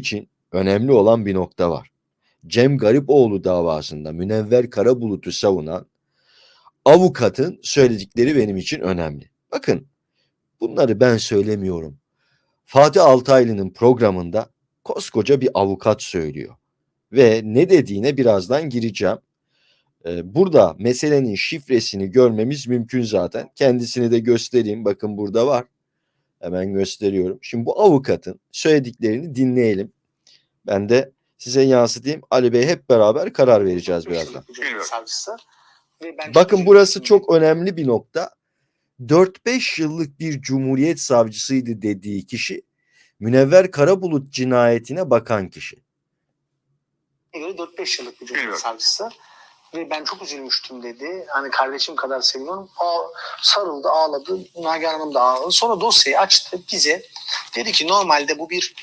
için önemli olan bir nokta var. Cem Garipoğlu davasında Münevver Karabulut'u savunan avukatın söyledikleri benim için önemli. Bakın bunları ben söylemiyorum. Fatih Altaylı'nın programında koskoca bir avukat söylüyor. Ve ne dediğine birazdan gireceğim. Ee, Burada meselenin şifresini görmemiz mümkün zaten. Kendisini de göstereyim. Bakın burada var. Hemen gösteriyorum. Şimdi bu avukatın söylediklerini dinleyelim. Ben de size yansıtayım. Ali Bey hep beraber karar vereceğiz birazdan. Bakın burası çok önemli bir nokta. 4-5 yıllık bir cumhuriyet savcısıydı dediği kişi Münevver Karabulut cinayetine bakan kişi. göre 4-5 yıllık bir Cumhuriyet. Savcısı. Ve ben çok üzülmüştüm dedi. Hani kardeşim kadar seviyorum. Aa, sarıldı, ağladı. Nagihan Hanım da ağladı. Sonra dosyayı açtı bize. Dedi ki normalde bu bir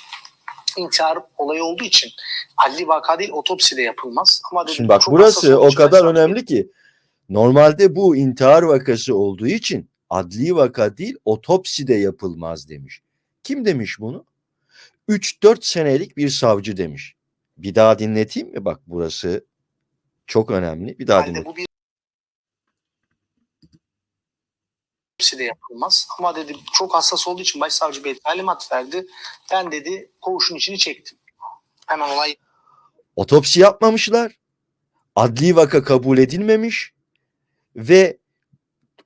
intihar olayı olduğu için adli vaka değil otopsi de yapılmaz. Ama dedi, Şimdi bak burası o ben kadar önemli ki normalde bu intihar vakası olduğu için adli vaka değil otopsi de yapılmaz demiş. Kim demiş bunu? 3-4 senelik bir savcı demiş. Bir daha dinleteyim mi? Bak burası çok önemli. Bir daha dinlet. bu bir otopsi de yapılmaz. Ama dedi çok hassas olduğu için başsavcı bey talimat verdi. Ben dedi koğuşun içini çektim. Hemen olay Otopsi yapmamışlar. Adli vaka kabul edilmemiş ve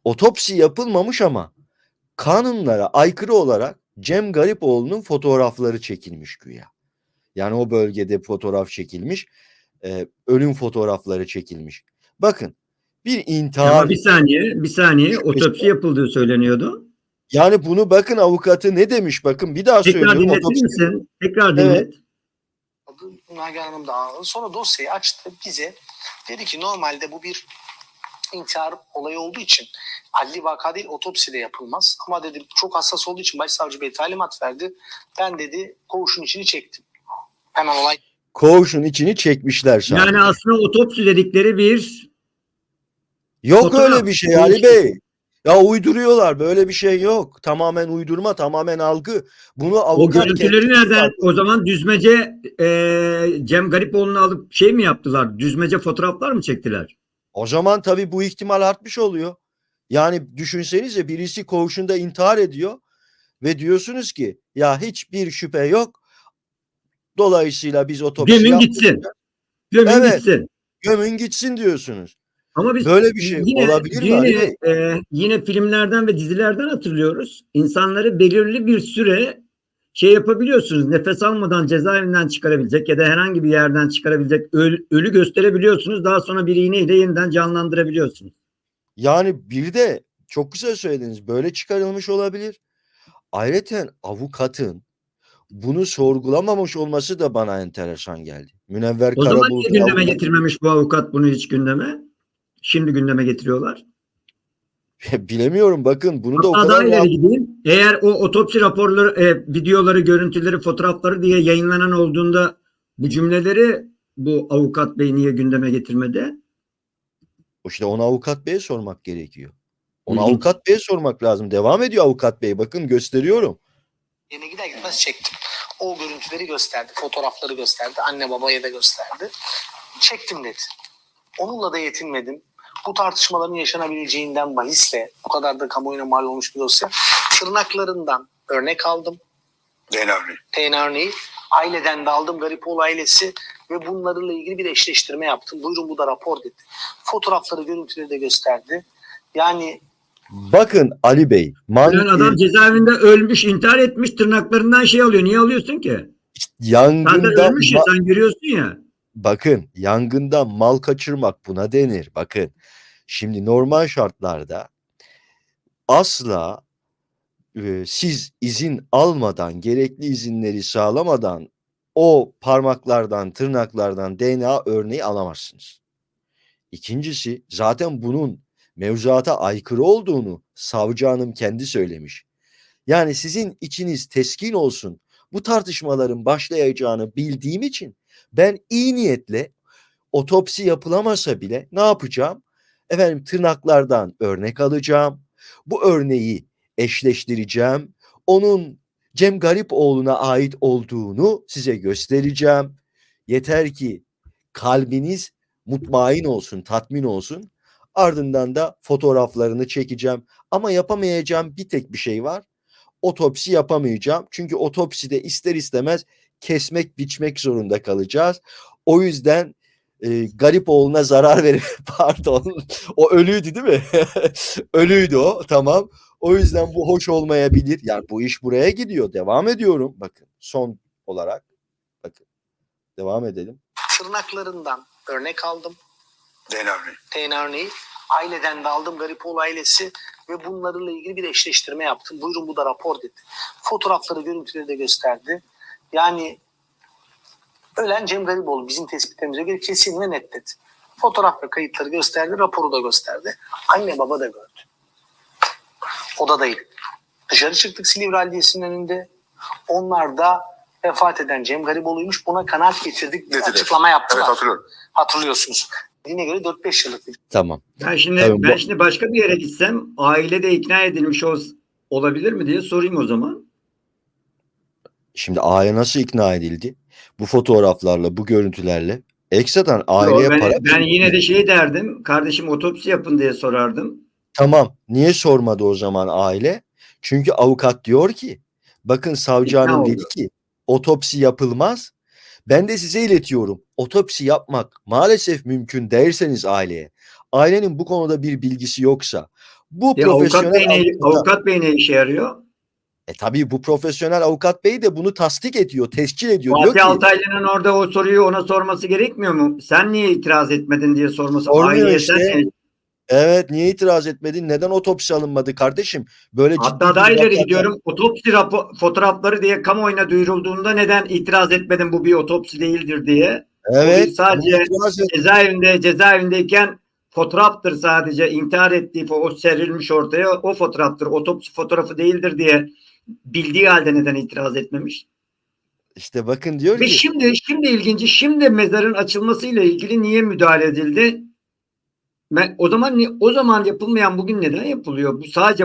otopsi yapılmamış ama kanunlara aykırı olarak Cem Garipoğlu'nun fotoğrafları çekilmiş güya. Yani o bölgede fotoğraf çekilmiş, e, ölüm fotoğrafları çekilmiş. Bakın bir intihar Ama bir saniye, bir saniye otopsi yapıldığı söyleniyordu. yani bunu bakın avukatı ne demiş bakın bir daha Tekrar söylüyorum dinletir otopsi misin? Tekrar Evet. dinlet. Nagihan Hanım da ağladı. Sonra dosyayı açtı bize. Dedi ki normalde bu bir intihar olayı olduğu için adli vaka değil otopsi de yapılmaz. Ama dedi çok hassas olduğu için başsavcı bey talimat verdi. Ben dedi koğuşun içini çektim. Hemen olay koğuşun içini çekmişler sadece. Yani aslında otopsi dedikleri bir Yok Fotoğraf, öyle bir şey. Ali Bey. Ya uyduruyorlar. Böyle bir şey yok. Tamamen uydurma, tamamen algı. Bunu o avukat görüntüleri kendisi nereden? O zaman düzmece e, Cem Garipoğlu'nu alıp şey mi yaptılar? Düzmece fotoğraflar mı çektiler? O zaman tabii bu ihtimal artmış oluyor. Yani düşünsenize birisi koğuşunda intihar ediyor ve diyorsunuz ki ya hiçbir şüphe yok. Dolayısıyla biz otopsi Gömün yaptık. gitsin. Gömün Evet. gitsin. Gömün gitsin diyorsunuz. Ama biz Böyle bir şey yine, olabilir mi yine, Bey? e, yine filmlerden ve dizilerden hatırlıyoruz. İnsanları belirli bir süre şey yapabiliyorsunuz. Nefes almadan cezaevinden çıkarabilecek ya da herhangi bir yerden çıkarabilecek öl- ölü gösterebiliyorsunuz. Daha sonra bir iğneyle yeniden canlandırabiliyorsunuz. Yani bir de çok güzel söylediniz. Böyle çıkarılmış olabilir. Ayrıca avukatın bunu sorgulamamış olması da bana enteresan geldi. Münevver O zaman niye gündeme avukatı- getirmemiş bu avukat bunu hiç gündeme? Şimdi gündeme getiriyorlar. Bilemiyorum bakın bunu da o Hatta daha kadar ileri rahat- gideyim. Eğer o otopsi raporları, e, videoları, görüntüleri, fotoğrafları diye yayınlanan olduğunda bu cümleleri bu avukat bey niye gündeme getirmedi? işte onu avukat beye sormak gerekiyor. Onu İlginç. avukat beye sormak lazım. Devam ediyor avukat bey. Bakın gösteriyorum. Yerine gider gitmez çektim. O görüntüleri gösterdi. Fotoğrafları gösterdi. Anne babaya da gösterdi. Çektim dedi. Onunla da yetinmedim. Bu tartışmaların yaşanabileceğinden bahisle bu kadar da kamuoyuna mal olmuş bir dosya. Tırnaklarından örnek aldım. DNA örneği. DNA örneği. Aileden de aldım Garipoğlu ailesi ve bunlarla ilgili bir eşleştirme yaptım. Buyurun bu da rapor dedi. Fotoğrafları, görüntüleri de gösterdi. Yani Bakın Ali Bey. Man, Yani adam cezaevinde ölmüş, intihar etmiş, tırnaklarından şey alıyor. Niye alıyorsun ki? Sen de yangında ölmüş ya, sen görüyorsun ya. Bakın yangında mal kaçırmak buna denir. Bakın şimdi normal şartlarda asla e, siz izin almadan gerekli izinleri sağlamadan o parmaklardan tırnaklardan DNA örneği alamazsınız. İkincisi zaten bunun mevzuata aykırı olduğunu savcı hanım kendi söylemiş. Yani sizin içiniz teskin olsun bu tartışmaların başlayacağını bildiğim için ben iyi niyetle otopsi yapılamasa bile ne yapacağım? Efendim tırnaklardan örnek alacağım. Bu örneği eşleştireceğim. Onun Cem Garipoğlu'na ait olduğunu size göstereceğim. Yeter ki kalbiniz mutmain olsun, tatmin olsun. Ardından da fotoğraflarını çekeceğim. Ama yapamayacağım bir tek bir şey var. Otopsi yapamayacağım. Çünkü otopside ister istemez kesmek, biçmek zorunda kalacağız. O yüzden e, Garipoğlu'na zarar verip pardon o ölüydü değil mi? ölüydü o tamam. O yüzden bu hoş olmayabilir. Yani bu iş buraya gidiyor. Devam ediyorum. Bakın son olarak. Bakın. Devam edelim. Tırnaklarından örnek aldım. DNA örneği. DNA örneği. Aileden de aldım Garipoğlu ailesi ve bunlarla ilgili bir eşleştirme yaptım. Buyurun bu da rapor dedi. Fotoğrafları, görüntüleri de gösterdi. Yani ölen Cem Garipoğlu bizim tespitlerimize göre kesin ve net dedi. Fotoğraf ve kayıtları gösterdi, raporu da gösterdi. Anne baba da gördü. Odadayım. Dışarı çıktık Silivri Adliyesi'nin önünde. Onlar da vefat eden Cem Garipoğlu'ymuş. Buna kanaat getirdik. Dediler. açıklama yaptılar. Evet hatırlıyorum. Hatırlıyorsunuz. Yine göre 4-5 yıllık bir Tamam. Ben şimdi Tabii bu- ben şimdi başka bir yere gitsem aile de ikna edilmiş ol, olabilir mi diye sorayım o zaman. Şimdi aile nasıl ikna edildi? Bu fotoğraflarla, bu görüntülerle. Ekstradan Yo, aileye ben, para ben yine de şey derdim. Kardeşim otopsi yapın diye sorardım. Tamam. Niye sormadı o zaman aile? Çünkü avukat diyor ki bakın savcı hanım dedi ki otopsi yapılmaz. Ben de size iletiyorum. Otopsi yapmak maalesef mümkün derseniz aileye. Ailenin bu konuda bir bilgisi yoksa bu E, avukat, profesyonel bey ne, avukat bey ne işe yarıyor? e tabii bu profesyonel avukat bey de bunu tasdik ediyor, tescil ediyor. Diyor Fatih ki, Altaylı'nın orada o soruyu ona sorması gerekmiyor mu? Sen niye itiraz etmedin diye sorması. Sormuyor Aileye işte. sen- evet niye itiraz etmedin? Neden otopsi alınmadı kardeşim? Böyle Hatta daha ileri gidiyorum. Otopsi rapo- fotoğrafları diye kamuoyuna duyurulduğunda neden itiraz etmedin bu bir otopsi değildir diye. Evet. sadece- itiraz et- Cezaevinde cezaevindeyken fotoğraftır sadece intihar ettiği o serilmiş ortaya o fotoğraftır. Otopsi fotoğrafı değildir diye bildiği halde neden itiraz etmemiş? İşte bakın diyor Ve ki şimdi şimdi ilginci şimdi mezarın açılmasıyla ilgili niye müdahale edildi? Ben, o zaman o zaman yapılmayan bugün neden yapılıyor? Bu sadece